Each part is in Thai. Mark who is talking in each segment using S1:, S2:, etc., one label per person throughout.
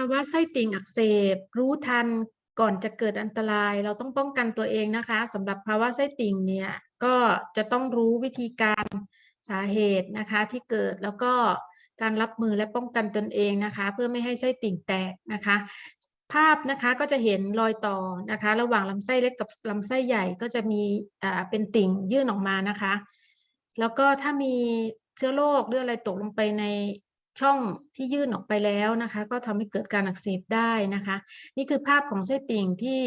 S1: าวะไส้ติ่งอักเสบ รู้ทันก่อนจะเกิดอันตราย เราต้องป้องกันตัวเองนะคะสำหรับภาวะไส้ติ่งเนี่ยก็จะต้องรู้วิธีการสาเหตุนะคะที่เกิดแล้วก็การรับมือและป้องกันตนเองนะคะ เพื่อไม่ให้ไส้ติ่งแตกนะคะ ภาพนะคะก็จะเห็นรอยต่อนะคะ ระหว่างลำไส้เล็กกับลำไส้ใหญ่ก็จะมีอ่าเป็นติ่งยื่นออกมานะคะ แล้วก็ถ้ามีเชื้อโรคหรืออะไรตกลงไปใน ช่องที่ยื่นออกไปแล้วนะคะ ก็ทำให้เกิดการอักเสบได้นะคะ นี่คือภาพของไส้ติ่งที่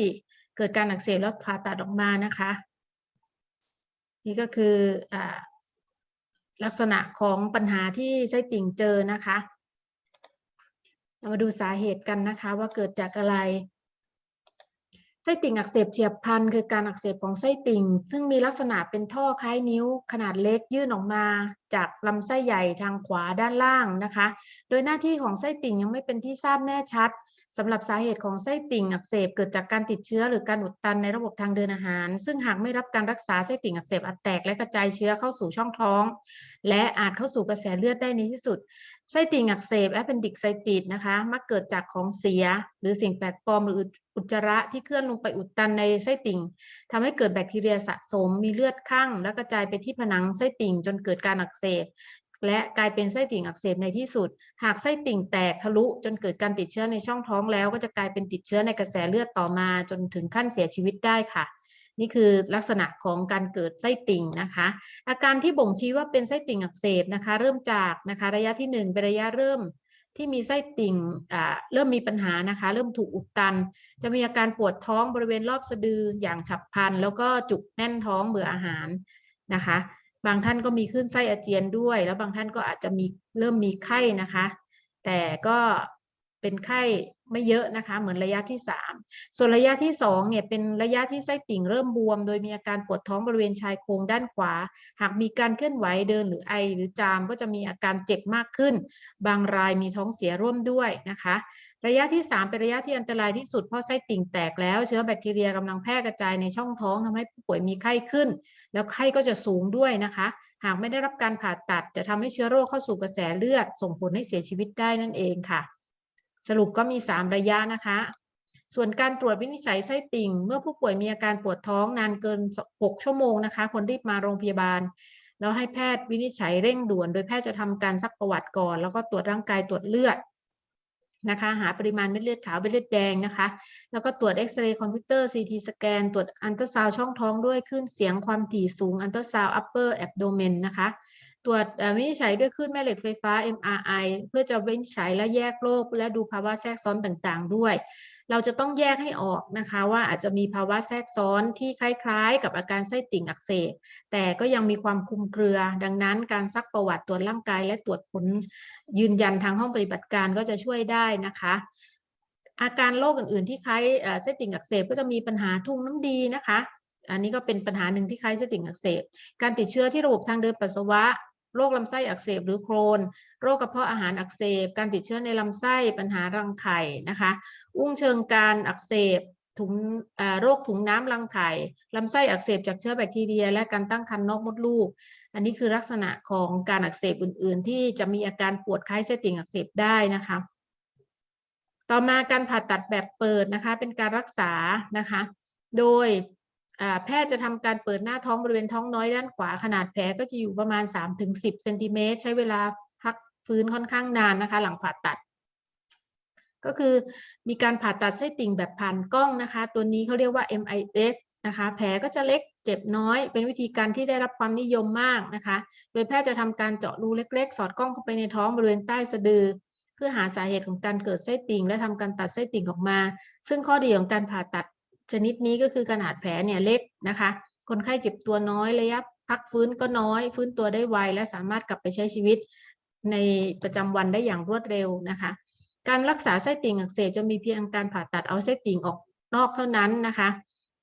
S1: เกิดการอักเสบแล้วผ่าตัดออกมานะคะ นี่ก็คืออลักษณะของปัญหาที่ไส้ติ่งเจอนะคะ เรามาดูสาเหตุกันนะคะว่าเกิดจากอะไร ไส้ติ่งอักเสบเฉียบพลันคือการอักเสบของไส้ติ่ง ซึ่งมีลักษณะเป็นท่อคล้ายนิ้วขนาดเล็กยื่นออกมา จากลำไส้ใหญ่ทางขวาด้านล่างนะคะ โดยหน้าที่ของไส้ติ่งยังไม่เป็นที่ทราบแน่ชัด สำหรับสาเหตุของไส้ติ่งอักเสบเกิดจากการติดเชื้อหรือการอุดตันในระบบทางเดินอาหาร ซึ่งหากไม่รับการรักษาไส้ติ่งอักเสบอาจแตกและกระจายเชื้อเข้าสู่ช่องท้อง และอาจเข้าสู่กระแสเลือดได้ในที่สุดไส้ติ่งอักเสบ appendix ไซติสนะคะมักเกิดจากของเสีย หรือสิ่งแปลกปลอมหรืออุจจาระที่เคลื่อนลงไปอุดตันในไส้ติ่งทำให้เกิดแบคทีเรียสะสมมีเลือดข้างและกระจายไปที่ผนังไส้ติ่งจนเกิดการอักเสบ และกลายเป็นไส้ติ่งอักเสบในที่สุด หากไส้ติ่งแตกทะลุจนเกิดการติดเชื้อในช่องท้องแล้ว ก็จะกลายเป็นติดเชื้อในกระแสเลือดต่อมาจนถึงขั้นเสียชีวิตได้ค่ะ นี่คือลักษณะของการเกิดไส้ติ่งนะคะ อาการที่บ่งชี้ว่าเป็นไส้ติ่งอักเสบนะคะ เริ่มจากนะคะ ระยะที่หนึ่งเป็นระยะเริ่มที่มีไส้ติ่งอ่าเริ่มมีปัญหานะคะ เริ่มถูกอุดตัน จะมีอาการปวดท้องบริเวณรอบสะดืออย่างฉับพลัน แล้วก็จุกแน่นท้องเบื่ออาหารนะคะ บางท่านก็มีขึ้นไส้อาเจียนด้วย แล้วบางท่านก็อาจจะมีเริ่มมีไข้นะคะ แต่ก็เป็นไข้ ไม่เยอะนะคะเหมือนระยะที่ 3 ส่วนระยะที่2เนี่ยเป็นระยะที่ไส้ติ่งเริ่มบวม โดยมีอาการปวดท้องบริเวณชายโครงด้านขวา หากมีการเคลื่อนไหวเดินหรือไอหรือจามก็จะมีอาการเจ็บมากขึ้น บางรายมีท้องเสียร่วมด้วยนะคะ ระยะที่ 3 เป็นระยะที่อันตรายที่สุดเพราะไส้ติ่งแตกแล้วเชื้อแบคทีเรียกำลังแพร่กระจายในช่องท้องทำให้ผู้ป่วยมีไข้ขึ้น แล้วไข้ก็จะสูงด้วยนะคะหากไม่ได้รับการผ่าตัดจะทำให้เชื้อโรคเข้าสู่กระแสเลือด ส่งผลให้เสียชีวิตได้นั่นเองค่ะ สรุปก็มี 3 ระยะนะคะ ส่วนการตรวจวินิจฉัยไส้ติ่ง เมื่อผู้ป่วยมีอาการปวดท้องนานเกิน 6 ชั่วโมงนะคะ คนรีบมาโรงพยาบาล แล้วให้แพทย์วินิจฉัยเร่งด่วน โดยแพทย์จะทำการซักประวัติก่อน แล้วก็ตรวจร่างกายตรวจเลือดนะคะ หาปริมาณเม็ดเลือดขาวเม็ดเลือดแดงนะคะ แล้วก็ตรวจเอ็กซเรย์คอมพิวเตอร์ซีทีสแกนตรวจอันตราซาวช่องท้องด้วยคลื่นเสียงความถี่สูงอันตราซาวอัปเปอร์แอบโดเมนนะคะ ตรวจวินิจฉัยด้วยคลื่นแม่เหล็กไฟฟ้า MRI เพื่อจะวินิจฉัยและแยกโรคและดูภาวะแทรกซ้อนต่างๆ ด้วย เราจะต้องแยกให้ออกนะคะ ว่าอาจจะมีภาวะแทรกซ้อนที่คล้ายๆ กับอาการไส้ติ่งอักเสบ แต่ก็ยังมีความคลุมเครือ ดังนั้นการซักประวัติตรวจร่างกายและตรวจผลยืนยันทางห้องปฏิบัติการก็จะช่วยได้นะคะอาการโรคอื่นๆที่คล้ายไส้ติ่งอักเสบก็จะมีปัญหาทุ่งน้ำดีนะคะ อันนี้ก็เป็นปัญหาหนึ่งที่คล้ายไส้ติ่งอักเสบ การติดเชื้อที่ระบบทางเดินปัสสาวะ โรคลำไส้อักเสบหรือโครน โรคกระเพาะอาหารอักเสบ การติดเชื้อในลำไส้ปัญหารังไข่นะคะ อุ้งเชิงการอักเสบถุงโรคถุงน้ำรังไข่ลำไส้อักเสบจากเชื้อแบคทีเรีย และการตั้งครรภ์นอกมดลูก อันนี้คือลักษณะของการอักเสบอื่น ๆ ที่จะมีอาการปวดคล้ายไส้นติ่งอักเสบได้นะคะ ต่อมาการผ่าตัดแบบเปิดนะคะ เป็นการรักษานะคะ โดย แพทย์จะทำการเปิดหน้าท้องบริเวณท้องน้อยด้านขวาขนาดแผลก็จะอยู่ประมาณ 3-10เซนติเมตรใช้เวลาพักฟื้นค่อนข้างนานนะคะ หลังผ่าตัด ก็คือมีการผ่าตัดไส้ติ่งแบบผ่านกล้องนะคะ ตัวนี้เขาเรียกว่า MIS นะคะ แผลก็จะเล็กเจ็บน้อย เป็นวิธีการที่ได้รับความนิยมมากนะคะ โดยแพทย์จะทำการเจาะรูเล็ก ๆ สอดกล้องเข้าไปในท้องบริเวณใต้สะดือเพื่อหาสาเหตุของการเกิดไส้ติ่ง และทำการตัดไส้ติ่งออกมา ซึ่งข้อดีของการผ่าตัด ชนิดนี้ก็คือขนาดแผลเนี่ยเล็กนะคะ คนไข้เจ็บตัวน้อยระยะพักฟื้นก็น้อย ฟื้นตัวได้ไว และสามารถกลับไปใช้ชีวิตในประจำวันได้อย่างรวดเร็วนะคะ การรักษาไส้ติ่งอักเสบจะมีเพียงการผ่าตัดเอาไส้ติ่งออกนอกเท่านั้นนะคะ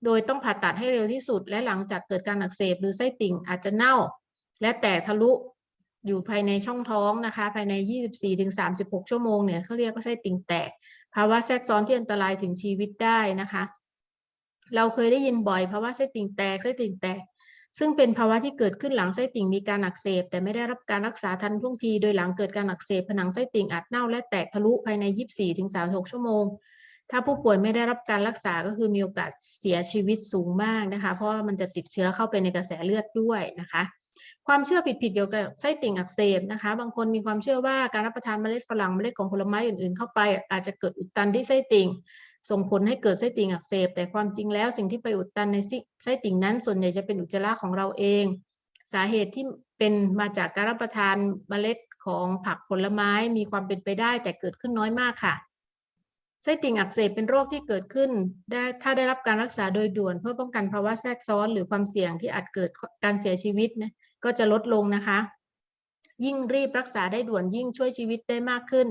S1: โดยต้องผ่าตัดให้เร็วที่สุด และหลังจากเกิดการอักเสบหรือไส้ติ่งอาจจะเน่า และแตกทะลุอยู่ภายในช่องท้องนะคะ ภายใน 24-36 ชั่วโมงเนี่ยเขาเรียกว่าไส้ติ่งแตก ภาวะแทรกซ้อนที่อันตรายถึงชีวิตได้นะคะ เราเคยได้ยินบ่อยเพราะว่าไส้ติ่งแตกไส้ติ่งแตก ซึ่งเป็นภาวะที่เกิดขึ้นหลังไส้ติ่งมีการอักเสบ แต่ไม่ได้รับการรักษาทันท่วงที โดยหลังเกิดการอักเสบผนังไส้ติ่งอาจเน่าและแตกทะลุภายใน 24-36 ชั่วโมง ถ้าผู้ป่วยไม่ได้รับการรักษาก็คือมีโอกาสเสียชีวิตสูงมากนะคะ เพราะว่ามันจะติดเชื้อเข้าไปในกระแสเลือดด้วยนะคะความเชื่อผิดๆเกี่ยวกับไส้ติ่งอักเสบนะคะ บางคนมีความเชื่อว่าการรับประทานเมล็ดฝรั่งเมล็ดของผลไม้อื่นๆ เข้าไป อาจจะเกิดอุดตันที่ไส้ติ่ง ส่งผลให้เกิดไส้ติ่งอักเสบ แต่ความจริงแล้วสิ่งที่ไปอุดตันในไส้ติ่งนั้น ส่วนใหญ่จะเป็นอุจจาระของเราเอง สาเหตุที่เป็นมาจากการรับประทานเมล็ดของผักผลไม้มีความเป็นไปได้ แต่เกิดขึ้นน้อยมากค่ะไส้ติ่งอักเสบเป็นโรคที่เกิดขึ้นได้ถ้าได้รับการรักษาโดยด่วน เพื่อป้องกันภาวะแทรกซ้อนหรือความเสี่ยงที่อาจเกิดการเสียชีวิตนะก็จะลดลงนะคะ ยิ่งรีบรักษาได้ด่วนยิ่งช่วยชีวิตได้มากขึ้น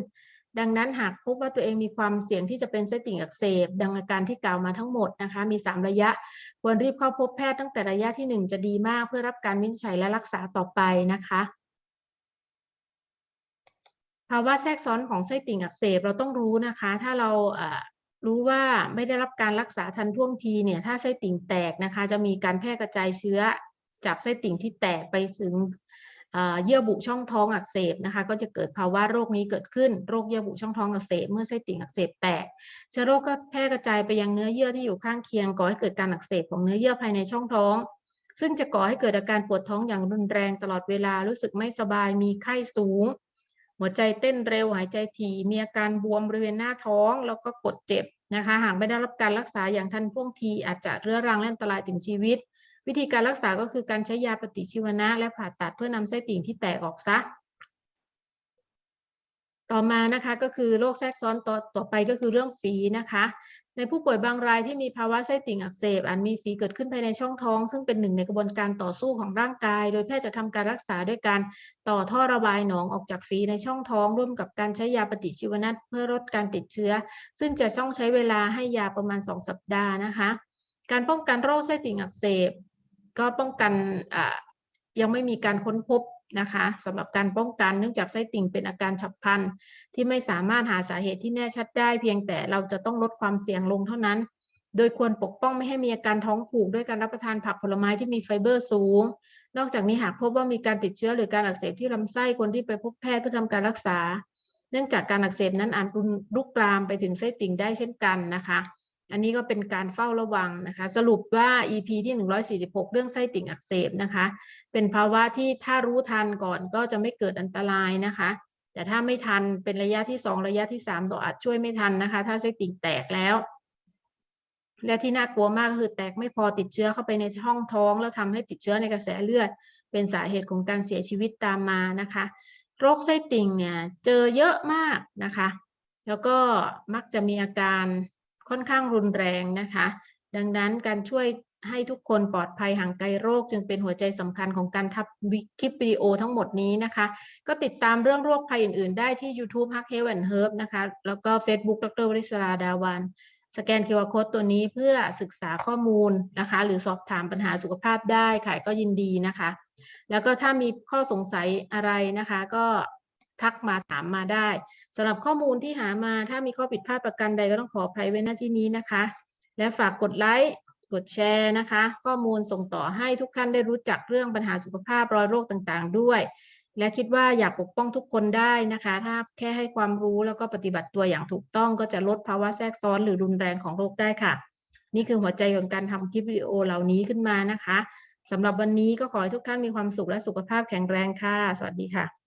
S1: ดังนั้นหากพบว่าตัวเองมีความเสี่ยงที่จะเป็นไส้ติ่งอักเสบ ดังอาการที่กล่าวมาทั้งหมดนะคะ มี 3 ระยะ ควรรีบเข้าพบแพทย์ตั้งแต่ระยะที่ 1 จะดีมากเพื่อรับการวินิจฉัยและรักษาต่อไปนะคะภาวะแทรกซ้อนของไส้ติ่งอักเสบเราต้องรู้นะคะ ถ้าเรารู้ว่าไม่ได้รับการรักษาทันท่วงทีเนี่ย ถ้าไส้ติ่งแตกนะคะ จะมีการแพร่กระจายเชื้อจากไส้ติ่งที่แตกไปถึง เยื่อบุช่องท้องอักเสบนะคะก็จะเกิดภาวะโรคนี้เกิดขึ้น โรคเยื่อบุช่องท้องอักเสบเมื่อไส้ติ่งอักเสบแตกเชื้อโรคก็แพร่กระจายไปยังเนื้อเยื่อที่อยู่ข้างเคียงก่อให้เกิดการอักเสบของเนื้อเยื่อภายในช่องท้อง ซึ่งจะก่อให้เกิดอาการปวดท้องอย่างรุนแรงตลอดเวลารู้สึกไม่สบายมีไข้สูง หัวใจเต้นเร็วหายใจถี่มีอาการบวมบริเวณหน้าท้อง แล้วก็กดเจ็บนะคะหากไม่ได้รับการรักษาอย่างทันท่วงทีอาจจะเรื้อรังและอันตรายถึงชีวิต วิธีการรักษาก็คือการใช้ยาปฏิชีวนะ และผ่าตัดเพื่อนำไส้ติ่งที่แตกออกซะ ต่อมานะคะก็คือโรคแทรกซ้อนต่อต่อไปก็คือเรื่องฝีนะคะ ในผู้ป่วยบางรายที่มีภาวะไส้ติ่งอักเสบอาจมีฝีเกิดขึ้นภายในช่องท้อง ซึ่งเป็นหนึ่งในกระบวนการต่อสู้ของร่างกาย โดยแพทย์จะทำการรักษาด้วยการต่อท่อระบายหนองออกจากฝีในช่องท้อง ร่วมกับการใช้ยาปฏิชีวนะเพื่อลดการติดเชื้อ ซึ่งจะต้องใช้เวลาให้ยาประมาณ 2 สัปดาห์นะคะ การป้องกันโรคไส้ติ่งอักเสบ ก็ป้องกันยังไม่มีการค้นพบนะคะสำหรับการป้องกันเนื่องจากไส้ติ่งเป็นอาการฉับพลันที่ไม่สามารถหาสาเหตุที่แน่ชัดได้ เพียงแต่เราจะต้องลดความเสี่ยงลงเท่านั้น โดยควรปกป้องไม่ให้มีอาการท้องผูกด้วยการรับประทานผักผลไม้ที่มีไฟเบอร์สูง นอกจากนี้หากพบว่ามีการติดเชื้อหรือการอักเสบที่ลำไส้คนที่ไปพบแพทย์เพื่อทำการรักษา เนื่องจากการอักเสบนั้นอาจลุกลามไปถึงไส้ติ่งได้เช่นกันนะคะ อันนี้ก็เป็นการเฝ้าระวังนะคะ สรุปว่า EP ที่ 146 เรื่องไส้ติ่งอักเสบนะคะ เป็นภาวะที่ถ้ารู้ทันก่อนก็จะไม่เกิดอันตรายนะคะ แต่ถ้าไม่ทันเป็นระยะที่ 2 ระยะที่3ต่ออาจช่วยไม่ทันนะคะ ถ้าไส้ติ่งแตกแล้ว และที่น่ากลัวมากก็คือแตกไม่พอติดเชื้อเข้าไปในห้องท้อง แล้วทำให้ติดเชื้อในกระแสเลือด เป็นสาเหตุของการเสียชีวิตตามมานะคะ โรคไส้ติ่งเนี่ยเจอเยอะมากนะคะ แล้วก็มักจะมีอาการ ค่อนข้างรุนแรงนะคะ ดังนั้นการช่วยให้ทุกคนปลอดภัยห่างไกลโรค จึงเป็นหัวใจสำคัญของการทับคลิปวิดีโอทั้งหมดนี้นะคะ ก็ติดตามเรื่องโรคภัยอื่นๆ ได้ที่ YouTube Hack Health and Herb นะคะ แล้วก็ Facebook ดรวริศราดาวันสแกน QR Code ตัวนี้เพื่อศึกษาข้อมูลนะคะ หรือสอบถามปัญหาสุขภาพได้ค่ะก็ยินดีนะคะ แล้วก็ถ้ามีข้อสงสัยอะไรนะคะ ก็ ทักมาถามมาได้สำหรับข้อมูลที่หามาถ้ามีข้อผิดพลาดประการใดก็ต้องขออภัยไว้ณที่นี้นะคะ และฝากกดไลค์กดแชร์นะคะ ข้อมูลส่งต่อให้ทุกท่านได้รู้จักเรื่องปัญหาสุขภาพรอยโรคต่างๆ ด้วย และคิดว่าอยากปกป้องทุกคนได้นะคะ ถ้าแค่ให้ความรู้แล้วก็ปฏิบัติตัวอย่างถูกต้องก็จะลดภาวะแทรกซ้อนหรือรุนแรงของโรคได้ค่ะ นี่คือหัวใจของการทำคลิปวิดีโอเหล่านี้ขึ้นมานะคะสำหรับวันนี้ก็ขอให้ทุกท่านมีความสุขและสุขภาพแข็งแรงค่ะ สวัสดีค่ะ